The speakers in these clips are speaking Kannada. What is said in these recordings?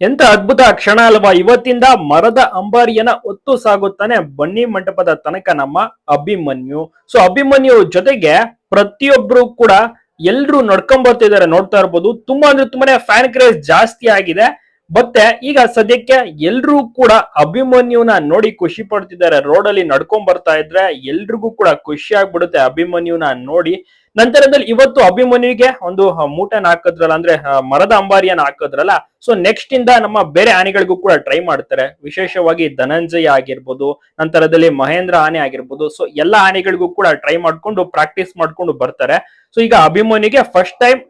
ಎಂತ ಅದ್ಭುತ ಕ್ಷಣ ಅಲ್ವಾ? ಇವತ್ತಿಂದ ಮರದ ಅಂಬಾರಿಯನ್ನ ಒತ್ತು ಸಾಗುತ್ತಾನೆ ಬನ್ನಿ ಮಂಟಪದ ತನಕ ನಮ್ಮ ಅಭಿಮನ್ಯು. ಸೊ ಅಭಿಮನ್ಯು ಜೊತೆಗೆ ಪ್ರತಿಯೊಬ್ರು ಕೂಡ ಎಲ್ರು ನಡ್ಕೊಂಡ್ ಬರ್ತಿದ್ದಾರೆ ನೋಡ್ತಾ ಇರ್ಬೋದು. ತುಂಬಾ ಅಂದ್ರೆ ತುಂಬಾನೇ ಫ್ಯಾನ್ ಕ್ರೇಜ್ ಜಾಸ್ತಿ ಆಗಿದೆ. ಮತ್ತೆ ಈಗ ಸದ್ಯಕ್ಕೆ ಎಲ್ರೂ ಕೂಡ ಅಭಿಮನ್ಯುನ ನೋಡಿ ಖುಷಿ ಪಡ್ತಿದ್ದಾರೆ. ರೋಡ್ ಅಲ್ಲಿ ನಡ್ಕೊಂಡ್ ಬರ್ತಾ ಇದ್ರೆ ಎಲ್ರಿಗೂ ಕೂಡ ಖುಷಿ ಆಗ್ಬಿಡುತ್ತೆ ಅಭಿಮನ್ಯುನ ನೋಡಿ. ನಂತರದಲ್ಲಿ ಇವತ್ತು ಅಭಿಮನ್ಯುಗೆ ಒಂದು ಮೂಟನ್ ಹಾಕದ್ರಲ್ಲ, ಅಂದ್ರೆ ಮರದ ಅಂಬಾರಿಯನ್ನ ಹಾಕದ್ರಲ್ಲ ಸೊ ನೆಕ್ಸ್ಟ್ ಇಂದ ನಮ್ಮ ಬೇರೆ ಆನೆಗಳಿಗೂ ಕೂಡ ಟ್ರೈ ಮಾಡ್ತಾರೆ. ವಿಶೇಷವಾಗಿ ಧನಂಜಯ ಆಗಿರ್ಬೋದು, ನಂತರದಲ್ಲಿ ಮಹೇಂದ್ರ ಆನೆ ಆಗಿರ್ಬೋದು ಸೊ ಎಲ್ಲಾ ಆನೆಗಳಿಗೂ ಕೂಡ ಟ್ರೈ ಮಾಡ್ಕೊಂಡು ಪ್ರಾಕ್ಟೀಸ್ ಮಾಡ್ಕೊಂಡು ಬರ್ತಾರೆ. ಸೊ ಈಗ ಅಭಿಮನ್ಯುಗೆ ಫಸ್ಟ್ ಟೈಮ್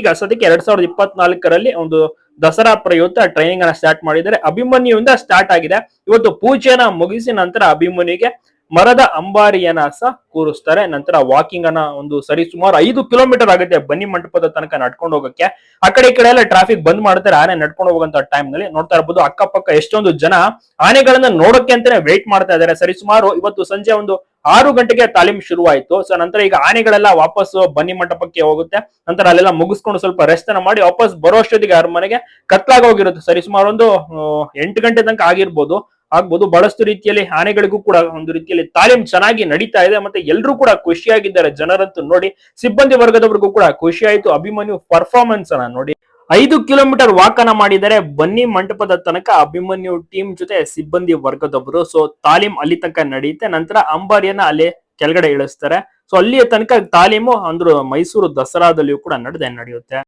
ಈಗ ಸದ್ಯಕ್ಕೆ ಎರಡ್ ಸಾವಿರದ ಒಂದು ದಸರಾ ಪ್ರಯುಕ್ತ ಟ್ರೈನಿಂಗ್ ಅನ್ನ ಸ್ಟಾರ್ಟ್ ಮಾಡಿದ್ದಾರೆ. ಅಭಿಮನ್ಯುವಿಂದ ಸ್ಟಾರ್ಟ್ ಆಗಿದೆ. ಇವತ್ತು ಪೂಜೆನ ಮುಗಿಸಿ ನಂತರ ಅಭಿಮನಿಗೆ ಮರದ ಅಂಬಾರಿಯನ್ನ ಸಹ ಕೂರಿಸ್ತಾರೆ. ನಂತರ ವಾಕಿಂಗ್ ಅನ್ನ ಒಂದು ಸರಿ ಸುಮಾರು ಐದು ಕಿಲೋಮೀಟರ್ ಆಗುತ್ತೆ ಬನ್ನಿ ಮಂಟಪದ ತನಕ ನಡ್ಕೊಂಡು ಹೋಗಕ್ಕೆ. ಆ ಕಡೆ ಈ ಕಡೆ ಎಲ್ಲ ಟ್ರಾಫಿಕ್ ಬಂದ್ ಮಾಡ್ತಾರೆ. ಆನೆ ನಡ್ಕೊಂಡು ಹೋಗುವಂತ ಟೈಮ್ನಲ್ಲಿ ನೋಡ್ತಾ ಇರ್ಬೋದು. ಅಕ್ಕಪಕ್ಕ ಎಷ್ಟೊಂದು ಜನ ಆನೆಗಳನ್ನ ನೋಡಕ್ಕೆ ಅಂತಾನೆ ವೇಟ್ ಮಾಡ್ತಾ ಇದ್ದಾರೆ. ಸರಿ ಸುಮಾರು ಇವತ್ತು ಸಂಜೆ ಒಂದು ಆರು ಗಂಟೆಗೆ ತಾಲೀಮ್ ಶುರುವಾಯಿತು. ಸೊ ನಂತರ ಈಗ ಆನೆಗಳೆಲ್ಲ ವಾಪಸ್ ಬನ್ನಿ ಮಂಟಪಕ್ಕೆ ಹೋಗುತ್ತೆ. ನಂತರ ಅಲ್ಲೆಲ್ಲ ಮುಗಿಸ್ಕೊಂಡು ಸ್ವಲ್ಪ ರೆಸ್ಟ್ ಮಾಡಿ ವಾಪಸ್ ಬರೋ ಅಷ್ಟೊತ್ತಿಗೆ ಅವ್ರ ಮನೆಗೆ ಕತ್ಲಾಗ ಹೋಗಿರುತ್ತೆ. ಸರಿ, ಸುಮಾರು ಒಂದು ಎಂಟು ಗಂಟೆ ತನಕ ಆಗಿರ್ಬೋದು. ಆಗ್ಬೋದು. ಬಹಳಷ್ಟು ರೀತಿಯಲ್ಲಿ ಆನೆಗಳಿಗೂ ಕೂಡ ಒಂದು ರೀತಿಯಲ್ಲಿ ತಾಲೀಮ್ ಚೆನ್ನಾಗಿ ನಡೀತಾ ಇದೆ. ಮತ್ತೆ ಎಲ್ಲರೂ ಕೂಡ ಖುಷಿಯಾಗಿದ್ದಾರೆ. ಜನರಂತೂ ನೋಡಿ, ಸಿಬ್ಬಂದಿ ವರ್ಗದವರಿಗೂ ಕೂಡ ಖುಷಿ ಆಯ್ತು ಅಭಿಮನ್ಯು ಪರ್ಫಾರ್ಮೆನ್ಸ್ ಅನ್ನ ನೋಡಿ. ಐದು ಕಿಲೋಮೀಟರ್ ವಾಕನ ಮಾಡಿದರೆ ಬನ್ನಿ ಮಂಟಪದ ತನಕ ಅಭಿಮನ್ಯು ಟೀಮ್ ಜೊತೆ ಸಿಬ್ಬಂದಿ ವರ್ಗದವರು ಸೊ ತಾಲೀಮ್ ಅಲ್ಲಿ ತನಕ ನಡೆಯುತ್ತೆ. ನಂತರ ಅಂಬಾರಿಯನ್ನ ಅಲ್ಲಿ ಕೆಳಗಡೆ ಇಳಿಸ್ತಾರೆ. ಸೊ ಅಲ್ಲಿಯ ತನಕ ತಾಲೀಮು ಅಂದ್ರು ಮೈಸೂರು ದಸರಾದಲ್ಲಿಯೂ ಕೂಡ ನಡೆದೇ ನಡೆಯುತ್ತೆ.